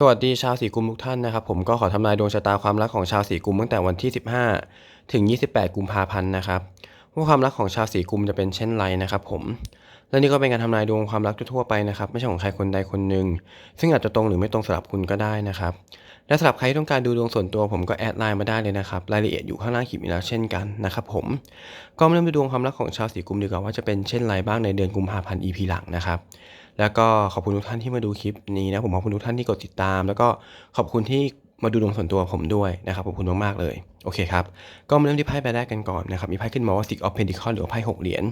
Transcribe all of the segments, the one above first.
สวัสดีชาวสีกุมทุกท่านนะครับผมก็ขอทำนายดวงชะตาความรักของชาวสีกุมตั้งแต่วันที่ 15 ถึง 28 กุมภาพันธ์นะครับว่าความรักของชาวสีกุมจะเป็นเช่นไรนะครับผมและนี่ก็เป็นการทำนายดวงความรักทั่วไปนะครับไม่ใช่ของใครคนใดคนหนึ่งซึ่งอาจจะตรงหรือไม่ตรงสำหรับคุณก็ได้นะครับและสำหรับใครที่ต้องการดูดวงส่วนตัวผมก็แอดไลน์มาได้เลยนะครับรายละเอียดอยู่ข้างล่างคลิปนี้แล้วเช่นกันนะครับผมก็มาเริ่มดูดวงความรักของชาวสีกุมดีกว่าว่าจะเป็นเช่นไรบ้างในเดือนกุมภาพันธ์ EP หลังนะครับ แล้วก็ขอบคุณทุกท่านที่มาดูคลิปนี้นะผมขอบคุณทุกท่านที่กดติดตาม แล้วก็ขอบคุณที่มาดูดวงส่วนตัวผมด้วยนะครับขอบคุณมากๆเลยโอเคครับ ก็มาเริ่มที่ไพ่ใบแรกกันก่อนนะครับ มีไพ่ขึ้นมาว่า Six of Pentacles หรือไพ่หกเหรียญ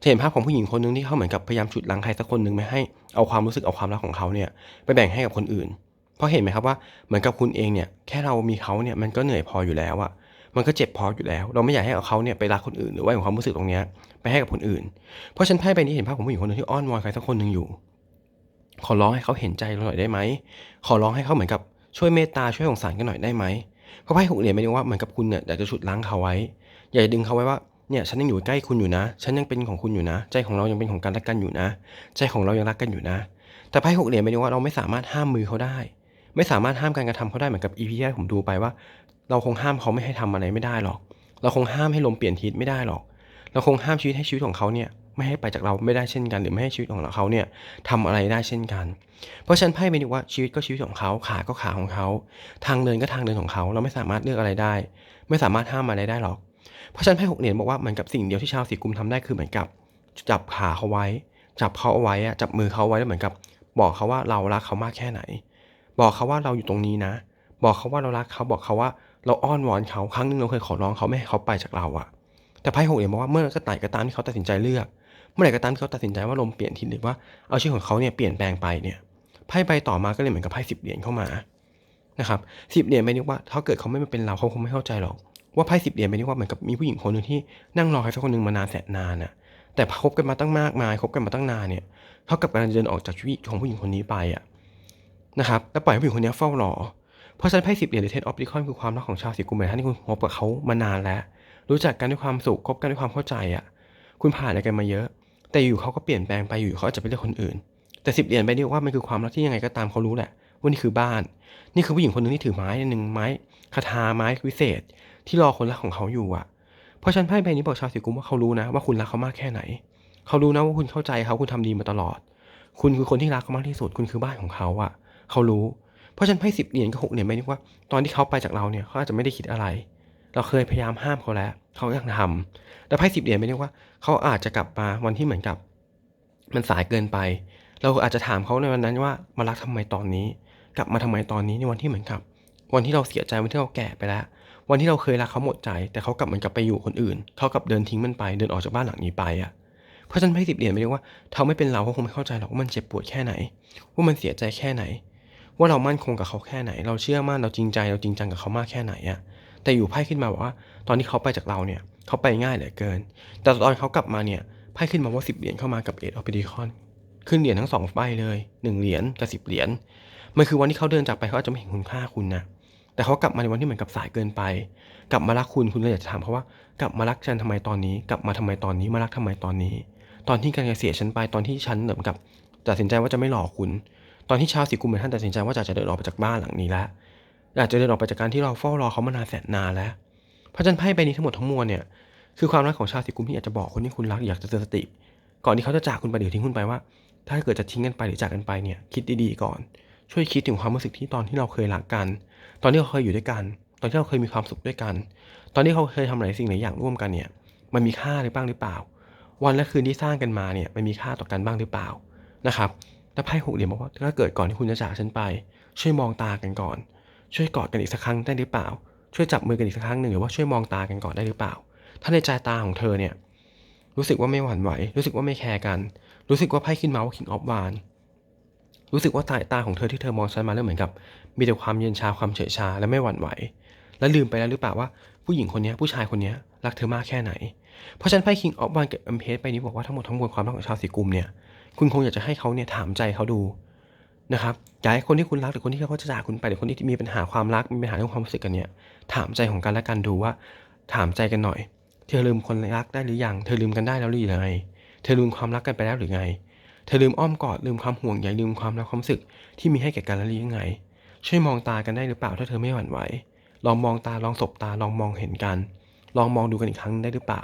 จะเห็นภาพของผู้หญิงคนหนึงที่เขาเหมือนกับพยายามฉุดลังใครสักคนหนึ่งไม่ให้เอาความรู้สึกเอาความรักของเขาเนี่ยไปแบ่งให้กับคนอื่น เพราะเห็นไหมครับว่าเหมือนกับคุณเองเนี่ยแค่เรามีเขาเนี่ยมันก็เหนื่อยพออยู่แล้วอะมันก็เจ็บพออยู่แล้ว เราไม่อยากให้เอาเขาเนี่ยไปรักคนอื่นหรือว่าเอาความรู้สึกตรงนี้ไปให้กับคนอื่น เพราะฉันไพ่ใบนี้เห็นภาพของผู้หญิงคนหนึงที่อ้อนวอนใครสักคนหนึ่งอยู่ ขอร้องให้เขาเห็นใจเราหน่อยได้ไหม ขอร้องให้เขาเหมือนกับช่วยเมตตาช่วยสงสารกันหน่อยได้ไหมเพราะไพ่หกเหรียญไม่ได้ว่าเหมือนกับคุณเนี่ยอยากจะฉุดล้างเขาไว้ อยากจะดึงเขาไว้ว่าเนี่ยฉันยังอยู่ใกล้คุณอยู่นะ ฉันยังเป็นของคุณอยู่นะ ใจของเรายังเป็นของกันและกันอยู่นะ ใจของเรายังรักกันอยู่นะ แต่ไพ่หกเหรียญไม่ได้ว่าเราไม่สามารถห้ามมือเขาได้ ไม่สามารถห้ามการกระทำเขาได้เหมือนกับอีพีแรกผมดูไปว่า เราคงห้ามเขาไม่ให้ทำอะไรไม่ได้หรอก เราคงห้ามให้ลมเปลี่ยนทิศไม่ได้หรอก เราคงห้ามชีวิตให้ชีวิตของเขาเนี่ย ไม่ให้ไปจากเราไม่ได้เช่นกัน หรือไม่ให้ชีวิตของเขาเนี่ยทำอะไรได้เช่นกัน เพราะฉะนันไพ่เป็นว่าชีวิตก็ชีวิตของเขาขาก็ขาของเขา ทางเดินก็ทางเดินของเขา เราไม่สามารถเลือกอะไรได้ ไม่สามารถห้ามอะไรได้หรอก เพราะฉะนันไพ่หกเหรียญบอกว่าเหมือนกับสิ่งเดียวที่ชาวสีกุมทำได้คือเหมือนกับ จับขาเขาไว้ จับเขาเอาไว้จับมือเขาไว้แล้วเหมือนกับ บอกเขาว่าเรารักเขามากแค่ไหน บอกเขาว่าเราอยู่ตรงนี้นะ บอกเขาว่าเรารักเขาบอกเขาว่าเราอ้อนวอนเขาครั้งหนึงเราเคยขอร้องเขาไม่ให้เขาไปจากเราอะแต่ไพ่หกเหรียญบอกว่าเมื่อก็ไหนก็ตามที่เขาตัดสินใจเลือก เมื่อไหร่ก็ตามที่เขาตัดสินใจว่าลมเปลี่ยนทิศหรือว่าเอาชีวิตของเขาเนี่ยเปลี่ยนแปลงไปเนี่ยไพ่ใบต่อมาก็เลยเหมือนกับไพ่สิบเหรียญเข้ามานะครับสิบเหรียญไม่นึกว่าถ้าเกิดเขาไม่มาเป็นเราเขาคงไม่เข้าใจหรอก ว่าไพ่สิบเหรียญไม่นึกว่าเหมือนกับมีผู้หญิงคนหนึ่งที่นั่งรอใครสักคนหนึ่งมานานแสนนานนะแต่คบกันมาตั้งมากมายคบกันมาตั้งนานเนี่ยเท่ากับการเดินออกจากชีวิตของผู้หญิงคนนี้ไปอะนะครับแล้วปล่อยให้ผู้หญิงคนนี้เฝ้ารอเพราะฉะนั้นไพ่สิบเหรียญหรือเทนออฟดิคอนคือความรักของชาวสีกุมท่านที่คุณคบกับเขามานานแล้ว รู้จักกันด้วยความสุขคบกันด้วยความเข้าใจอะคุณผ่านอะไรกันมาเยอะ แต่อยู่เขาก็เปลี่ยนแปลงไปอยู่เขาจะไปเลือกคนอื่น แต่สิบเหรียญไปนี่ว่ามันคือความรักที่ยังไงก็ตามเขารู้แหละว่านี่คือบ้าน นี่คือผู้หญิงคนหนึ่งที่ถือไม้หนึ่งไม้คาถาไม้วิเศษ ที่รอคนรักของเขาอยู่อะ เพราะฉันไพ่ใบนี้บอกชาวสีกุมว่าเขารู้นะ ว่าคุณรักเขามากแค่ไหน เขารู้นะว่าคุณเข้าใจเขาคุณทำดีมาตลอด คุณคือคนที่รักเขามากที่สุดคุณคือบ้านของเขาอะ เขารู้ เพราะฉันไพ่สิบเหรียญกับหกเหรียญไม่นึกว่า ตอนที่เขาไปจากเราเนี่ยเขาอาจจะไม่ได้คิดอะไร เราเคยพยายามห้ามเขาแล้วเขายังทำแต่ไพ่สิบเหรียญไม่ได้ว่าเขาอาจจะกลับมาวันที่เหมือนกับ มันสายเกินไป เราอาจจะถามเขาในวันนั้นว่ามารักทำไมตอนนี้ กลับมาทำไมตอนนี้ในวันที่เหมือนกับ วันที่เราเสียใจวันที่เราแก่ไปแล้ว วันที่เราเคยรักเขาหมดใจ แต่เขากลับเหมือนกับไปอยู่คนอื่นเขากลับเดินทิ้งมันไปเดินออกจากบ้านหลังนี้ไปอะเพราะฉะนั้นไพ่สิบเหรียญไม่ได้ว่าเขาไม่เป็นเราเขาคงไม่เข้าใจหรอกว่ามันเจ็บปวดแค่ไหน ว่ามันเสียใจแค่ไหน ว่าเรามั่นคงกับเขาแค่ไหน เราเชื่อมั่นเราจริงใจเราจริงจังกับเขามากแค่ไหนอะ แต่อยู่ไพ่ขึ้นมาบอกว่า ตอนที่เขาไปจากเราเนี่ยเขาไปง่ายเหลือเกิน แต่ตอนเขากลับมาเนี่ยไพ่ขึ้นมาว่าสิบเหรียญเข้ามากับเอ็ดออฟเปดิคอนขึ้นเหรียญทั้งสองใบเลยหนึ่งเหรียญกับสิบเหรียญมันคือวันที่เขาเดินจากไปเขาอาจจะไม่เห็นคุณค่าคุณนะแต่เขากลับมาในวันที่เหมือนกับสายเกินไป กลับมารักคุณคุณเลยอยากจะถามเขาว่ากลับมารักฉันทำไมตอนนี้ กลับมาทำไมตอนนี้มารักทำไมตอนนี้ ตอนที่การจะเสียฉันไปตอนที่ฉันเหมือนกับตัดสินใจว่าจะไม่หลอกคุณ ตอนที่ชาวสีกุมท่านตัดสินใจว่าจะจะเดินออกไปจากบ้านหลังนี้แล้ว อากจะเดินออกไปจากการที่เราเฝ้ารอเขามานานแสนนานแล้วพระฉะนั้นไพ่ใบนี้ทั้งหมดทั้งมวลเนี่ยคือความรักของชาวสีกุมที่อยากจะบอกคนที่คุณรักอยากจะเตือนสติ ก่อนที่เขาจะจากคุณไปหรือทิ้งคุณไปว่า ถ้าเกิดจะทิ้งกันไปหรือจากกันไปเนี่ยคิดดีๆก่อน ช่วยคิดถึงความรู้สึกที่ตอนที่เราเคยรักกัน ตอนที่เราเคยอยู่ด้วยกัน ตอนที่เราเคยมีความสุขด้วยกัน ตอนที่เขาเคยทำหลายสิ่งหลายอย่างร่วมกันเนี่ยมันมีค่าหรือบ้างหรือเปล่า วันและคืนที่สร้างกันมาเนี่ยมันมีค่าต่อกันบ้างหรือเปล่านะครับแล้วไพ่หกเหรียญบอกว่าถ้าเกิดก่อนที่คุณจะจากฉันไป ช่วยมองตากันก่อน ช่วยกอดกันอีกสักครั้งได้หรือเปล่า ช่วยจับมือกันอีกสักครั้งหนึ่งหรือว่าช่วยมองตากันก่อนได้หรือเปล่า ถ้าในใจตาของเธอเนี่ยรู้สึกว่าไม่หวั่นไหว รู้สึกว่าไม่แคร์กัน รู้สึกว่าไพ่ขึ้นมาว่า King of w a n รู้สึกว่าสายตาของเธอที่เธอมองฉันมาเริ่มเหมือนกับ มีแต่ความเย็นชาความเฉยชาและไม่หวั่นไหว และลืมไปแล้วหรือเปล่าว่าผู้หญิงคนนี้ผู้ชายคนนี้รักเธอมากแค่ไหน เพราะฉันไพ่ King of w a n กับ e m p r e s s ไปนี้บอกว่าทั้งหมดทั้งมวลความรักของชาวสีกุมเนี่ยคุณคงอยากจะให้เขาเนี่ยถามใจเขาดู นะครับอยากให้คนที่คุณรักหรือคนที่เขาจะจากคุณไปหรือคนที่มีปัญหาความรักมีปัญหาเรื่องความรู้สึกกันเนี่ยถามใจของกันและกันดูว่า ถามใจกันหน่อย เธอลืมคนรักได้หรือยัง เธอลืมกันได้แล้วหรือยังไงเธอลืมความรักกันไปแล้วหรือไง เธอลืมอ้อมกอดลืมความห่วงใยลืมความรักความรู้สึกที่มีให้แก่กันแล้วหรือยังไง ช่วยมองตากันได้หรือเปล่าถ้าเธอไม่หวั่นไหวลองมองตาลองสบตาลองมองเห็นกัน ลองมองดูกันอีกครั้งได้หรือเปล่า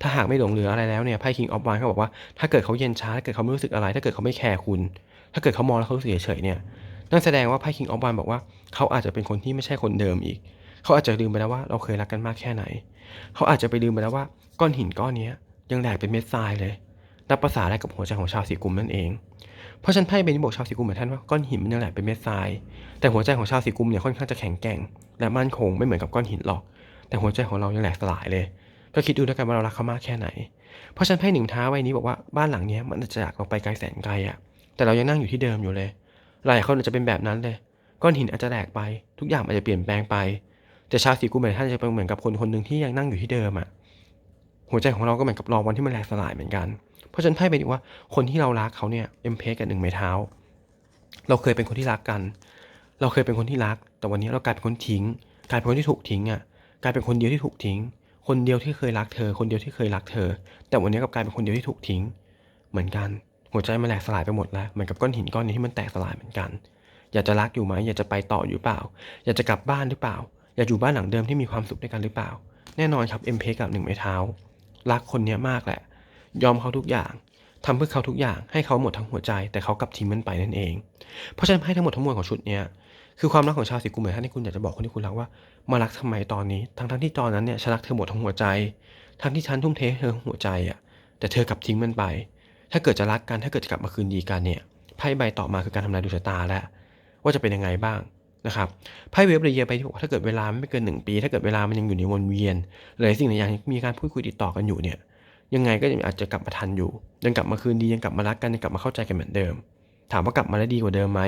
ถ้าหากไม่หลงเหลืออะไรแล้วเนี่ยไพ่ King of Wands เขาบอกว่าถ้าเกิดเขาเย็นช้าถ้าเกิดเขาไม่รู้สึกอะไร ถ้าเกิดเขาไม่แคร์คุณ ถ้าเกิดเขามองแล้วเขารู้สึกเฉยเนี่ยนั่นแสดงว่าไพ่ King of Wands บอกว่าเขาอาจจะเป็นคนที่ไม่ใช่คนเดิมอีก เขาอาจจะลืมไปแล้วว่าเราเคยรักกันมากแค่ไหน เขาอาจจะไปลืมไปแล้วว่าก้อนหินก้อนนี้ยังแหลกเป็นเม็ดทรายเลยนับภาษาอะไรกับหัวใจของชาวสีกุมนั่นเอง เพราะฉันไพ่ใบนี้บอกชาวสีกุมเหมือนท่านว่าก้อนหินมันยังแหลกเป็นเม็ดทราย แต่หัวใจของชาวสีกุมเนี่ยค่อนข้างจะแข็งแกร่ง และมั่นคงไม่เหมือนกับก้อนหินหรอก แต่หัวใจของเรายังแหลกสลายเลย ก็คิดดูแล้วกันว่าเรารักเขามากแค่ไหน เพราะฉันไพ่หนึ่งท้าใบนี้บอกว่าบ้านหลังเนี้มันจะจากเราไปไกลแสนไกลอะ แต่เรายังนั่งอยู่ที่เดิมอยู่เลย หลายคนอาจจะเป็นแบบนั้นเลย ก้อนหินอาจจะแหลกไป ทุกอย่างอาจจะเปลี่ยนแปลงไป แต่ชาวสีกุมเหมือนท่านจะเป็นเหมือนกับคนคนหนึ่งที่ยังนั่งอยู่ที่เดิมอะหัวใจของเราก็เหมือนกับรอวันที่มันแหลกสลายเหมือนกัน เพราะฉะนั้นไพ่เป็นว่าคนที่เรารักเขาเนี่ยเอ็มเพสกับหนึ่งไม้เท้า เราเคยเป็นคนที่รักกัน เราเคยเป็นคนที่รัก แต่วันนี้เรากลายเป็นคนทิ้ง กลายเป็นคนที่ถูกทิ้งอะ กลายเป็นคนเดียวที่ถูกทิ้ง คนเดียวที่เคยรักเธอ คนเดียวที่เคยรักเธอ แต่วันนี้กลับกลายเป็นคนเดียวที่ถูกทิ้ง เหมือนกัน หัวใจมันแหลกสลายไปหมดแล้วเหมือนกับก้อนหินก้อนนี้ที่มันแตกสลายเหมือนกัน อยากจะรักอยู่ไหมอยากจะไปต่ออยู่เปล่า อยากจะกลับบ้านหรือเปล่า อยากอยู่บ้านหลังเดิมที่มีความสุขด้วยกันหรือเปล่า แน่นอนครับเอ็มเพกับหนึ่งไม้เท้า รักคนนี้มากแหละ ยอมเขาทุกอย่างทำเพื่อเขาทุกอย่างให้เขาหมดทั้งหัวใจ แต่เขากลับทิ้งมันไปนั่นเอง เพราะฉะนั้นให้ทั้งหมดทั้งมวลของชุดเนี้ยคือความรักของชาวสีกุมเหมือนท่านที่คุณอยากจะบอกคนที่คุณรักว่ามารักทำไมตอนนี้ ทั้งทั้งที่ตอนนั้นเนี่ยฉันรักเธอหมดทั้งหัวใจ ทั้งที่ฉันทุ่มเทเธอหัวใจอะแต่เธอกลับทิ้งมันไป ถ้าเกิดจะรักกันถ้าเกิดจะกลับมาคืนดีกันเนี่ยไพ่ใบต่อมาคือการทำนายดวงชะตาแล้วว่าจะเป็นยังไงบ้างนะครับไพ่เวฟเรเยไปที่บอกว่าถ้าเกิดเวลาไม่เกินหนึ่งปี ถ้าเกิดเวลามันยังอยู่ในวนเวียนหรือสิ่งหลายอย่างมีการพูดคุยติดต่อกันอยู่เนี่ยยังไงก็อาจจะกลับมาทันอยู่ ยังกลับมาคืนดียังกลับมารักกันยังกลับมาเข้าใจกันเหมือนเดิม ถามว่ากลับมาได้ดีกว่าเดิมไหม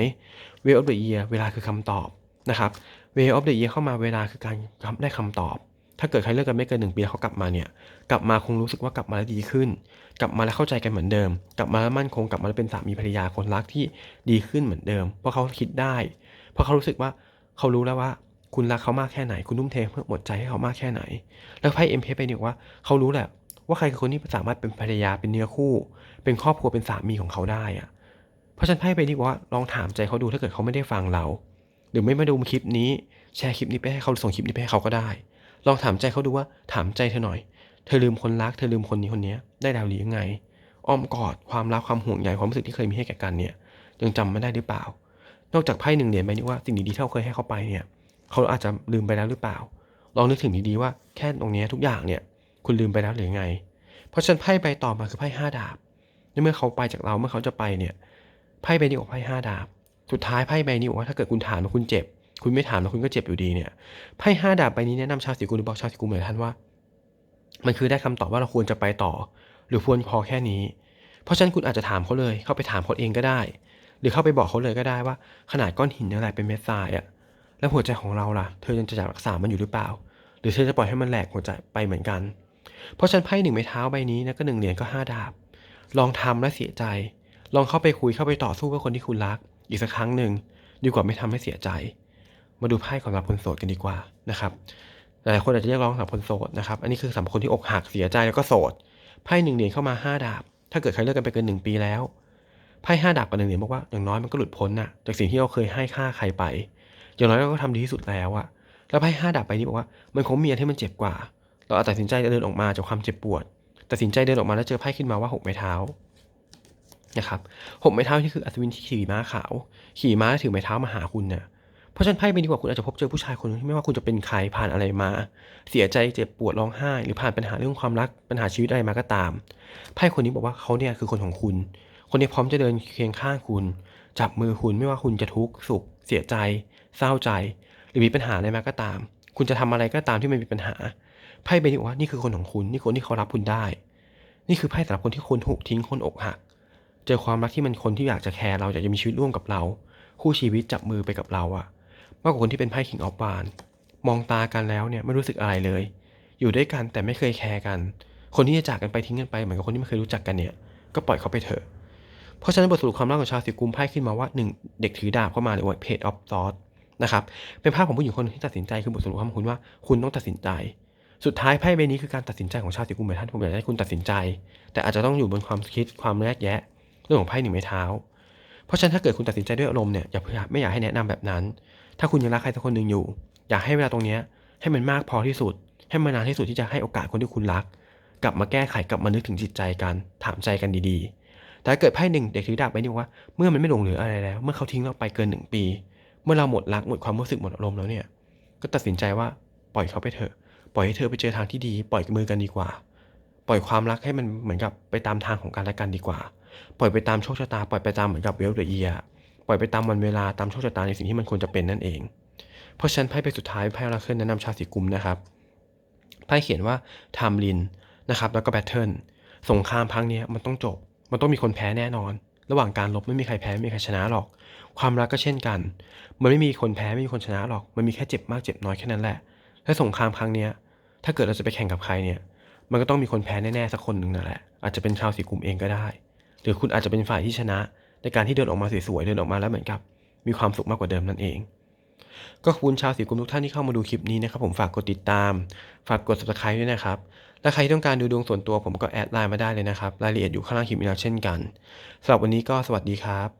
Way of the Year เวลาคือคำตอบนะครับ Way of the Year เข้ามาเวลาคือการได้คำตอบ ถ้าเกิดใครเลิกกันไม่เกินหนึ่งปีแล้วเขากลับมาเนี่ยกลับมาคงรู้สึกว่ากลับมาแล้วดีขึ้น กลับมาแล้วเข้าใจกันเหมือนเดิม กลับมาแล้วมั่นคงกลับมาแล้วเป็นสามีภรรยาคนรักที่ดีขึ้นเหมือนเดิม เพราะเขาคิดได้ เพราะเขารู้สึกว่าเขารู้แล้วว่า คุณรักเขามากแค่ไหน คุณทุ่มเทเพื่อหมดใจให้เขามากแค่ไหน แล้วไพ่เอ็มเพไปเนี่ยว่าเขารู้แหละว่าใครคือคนที่สามารถเป็นภรรยาเป็นเนื้อคู่ เป็นครอบครัวเป็นสามีของเขาได้อะเพราะฉันไพ่ไปดีว่าลองถามใจเขาดูถ้าเกิดเขาไม่ได้ฟังเรา หรือไม่มาดูคลิปนี้แชร์คลิปนี้ไปให้เขาส่งคลิปนี้ไปให้เขาก็ได้ ลองถามใจเขาดูว่าถามใจเธอหน่อย เธอลืมคนรักเธอลืมคนนี้คนนี้ได้แล้วหรือยังไง อ้อมกอดความรักความห่วงใยความรู้สึกที่เคยมีให้แก่กันเนี่ยยังจำไม่ได้หรือเปล่า นอกจากไพ่หนึ่งเหรียญใบนี้ว่าสิ่งดีๆที่เราเคยให้เขาไปเนี่ยเขาอาจจะลืมไปแล้วหรือเปล่า ลองนึกถึงดีๆว่าแค่ตรงนี้ทุกอย่างเนี่ยคุณลืมไปแล้วหรือไง เพราะฉะนั้นไพ่ใบต่อมาคือไพ่ห้าดาบในเมื่อเขาไปจากเราเมื่อเขาจะไปเนี่ยไพ่ใบนี้บอกไพ่ห้าดาบ สุดท้ายไพ่ใบนี้บอกว่าถ้าเกิดคุณถามแล้วคุณเจ็บ คุณไม่ถามแล้วคุณก็เจ็บอยู่ดีเนี่ยไพ่ห้าดาบใบนี้แนะนำชาวสีกุลหรือบอกชาวสีกุลเหมือนท่านว่า มันคือได้คำตอบว่าเราควรจะไปต่อ หรือควรพอแค่นี้ เพราะฉะนั้นคุณอาจจะถามเขาเลย เข้าไปถามเขาเองก็ได้ หรือเข้าไปบอกเขาเลยก็ได้ว่า ขนาดก้อนหินอะไรเป็นเม็ดทรายอะแล้วหัวใจของเราล่ะ เธอยังจะอยากรักษามันอยู่หรือเปล่า หรือเธอจะปล่อยให้มันแหลกหัวใจไปเหมือนกัน เพราะฉะนันไพ่หนึ่งไม้เท้าใบนี้นะก็หนึ่งเหรียญก็ห้าดาบ ลองทำและเสียใจ ลองเข้าไปคุยเข้าไปต่อสู้กับคนที่คุณรัก อีกสักครั้งหนึ่งดีกว่าไม่ทำให้เสียใจ มาดูไพ่สำหรับคนโสดกันดีกว่านะครับ หลายคนอาจจะเรียกร้องสำหรับคนโสดนะครับ อันนี้คือสำหรับคนที่อกหักเสียใจแล้วก็โสด ไพ่หนึ่งเหรียญเข้ามาห้าดาบ ถ้าเกิดใครเลิกกันไปเกินหนึ่งปีแล้ว ไพ่ห้าดาบกับหนึ่งเหรียญบอกว่าอย่างน้อยมันก็หลุดพ้นน่ะ จากสิ่งที่เราเคยให้ค่าใครไป อย่างน้อยเราก็ทำดีที่สุดแล้วอะแล้วไพ่ห้าดาบไปนี้บอกว่ามันคงมีอะไรที่มันเจ็บกว่า เราอาจตัดสินใจเดินออกมาจากความเจ็บปวด ตัดสินใจเดินออกมาแล้วเจอไพ่ขึ้นมาว่าหกไม้เท้านะครับหกไม้เท้านี่คืออัศวินที่ขี่ม้าขาว ขี่ม้าแล้วถือไม้เท้ามาหาคุณเนี่ย เพราะฉะนั้นไพ่เป็นดีกว่าคุณอาจจะพบเจอผู้ชายคนหนึงที่ไม่ว่าคุณจะเป็นใครผ่านอะไรมา เสียใจเจ็บปวดร้องไห้ หรือผ่านปัญหาเรื่องความรักปัญหาชีวิตอะไรมาก็ตามไพ่คนนี้บอกว่าเขาเนี่ยคือคนของคุณ คนนี้พร้อมจะเดินเคียงข้างคุณ จับมือคุณไม่ว่าคุณจะทุกข์สุข เสียใจ เศร้าใจ หรือมีปัญหาอะไรมาก็ตาม คุณจะทำอะไรก็ตามที่มันมีปัญหาไพ่ใบนี้บอกว่านี่คือคนของคุณนี่คนที่เขารับคุณได้ นี่คือไพ่สำหรับคนที่คนถูกทิ้งคนอกหัก เจอความรักที่มันคนที่อยากจะแคร์เราอยากจะมีชีวิตร่วมกับเรา คู่ชีวิตจับมือไปกับเราอะ มากกว่าคนที่เป็นไพ่คิงออฟบานมองตากันแล้วเนี่ยไม่รู้สึกอะไรเลย อยู่ด้วยกันแต่ไม่เคยแคร์กัน คนที่จะจากกันไปทิ้งกันไปเหมือนกับคนที่ไม่เคยรู้จักกันเนี่ย ก็ปล่อยเขาไปเถอะ เพราะฉะนั้นบทสรุปความรักของชาวสิบกุมไพ่ขึ้นมาว่าหนึ่งเด็กถือดาบเข้ามาหรือว่า page of thought นะครับ เป็นภาพของผู้หญิงคนนึงที่ตัดสินใจคือบทสรุปของคุณว่าคุณต้องตัดสินใจ สุดท้ายไพ่ใบนี้คือการตัดสินใจของชาวสิบกุมเหมือนท่านผมอยากให้คุณตัดสินใจ แต่อาจจะต้องอยู่บนความคิดความแยกแยะ เรื่องของไพ่หนึ่งไม้เท้า เพราะฉะนั้นถ้าเกิดคุณตัดสินใจด้วยอารมณ์เนี่ยอย่าไม่อยากให้แนะนำแบบนั้น ถ้าคุณยังรักใครสักคนหนึ่งอยู่ อยากให้เวลาตรงนี้ให้มันมากพอที่สุด ให้มันนานที่สุดที่จะให้โอกาสคนที่คุณรัก กลับมาแก้ไขกลับมานึกถึงจิตใจกันถามใจกันดีๆ แต่เกิดไพ่หนึ่งเด็กถือดาบไปนี่ว่าเมื่อมันไม่หลงเหลืออะไรแล้ว เมื่อเขาทิ้งเราไปเกินหนึ่งปี เมื่อเราหมดรักหมดความรู้สึกหมดอารมณ์แล้วเนี่ย ก็ตัดสินใจว่าปล่อยเขาไปเถอะปล่อยให้เธอไปเจอทางที่ดี ปล่อยมือกันดีกว่า ปล่อยความรักให้มันเหมือนกับไปตามทางของกันและกันดีกว่า ปล่อยไปตามโชคชะตา ปล่อยไปตามเหมือนกับเวลเดเอียปล่อยไปตามวันเวลาตามโชคชะตาในสิ่งที่มันควรจะเป็นนั่นเอง เพราะฉะนั้นไพ่ใบสุดท้ายไพ่อราเคิลแนะนำชาวสีกุมนะครับไพ่เขียนว่าไทม์ลินนะครับแล้วก็แบทเทิลสงครามครั้งนี้มันต้องจบ มันต้องมีคนแพ้แน่นอน ระหว่างการลบไม่มีใครแพ้ไม่มีใครชนะหรอก ความรักก็เช่นกัน มันไม่มีคนแพ้ไม่มีคนชนะหรอก มันมีแค่เจ็บมากเจ็บน้อยแค่นั้นแหละ และสงครามครั้งนี้ถ้าเกิดเราจะไปแข่งกับใครเนี่ย มันก็ต้องมีคนแพ้แน่ๆสักคนหนึ่งนั่นแหละ อาจจะเป็นชาวสีกุมเองก็ได้ หรือคุณอาจจะเป็นฝ่ายที่ชนะ ในการที่เดินออกมาสวยๆเดินออกมาแล้วเหมือนกับ มีความสุขมากกว่าเดิมนั่นเอง ก็ขอบคุณชาวสีกุมทุกท่านที่เข้ามาดูคลิปนี้นะครับผมฝากกดติดตาม ฝากกด subscribe ด้วยนะครับและใครที่ต้องการดูดวงส่วนตัวผมก็แอดไลน์มาได้เลยนะครับรายละเอียดอยู่ข้างล่างคลิปนี้แล้วเช่นกันสำหรับวันนี้ก็สวัสดีครับ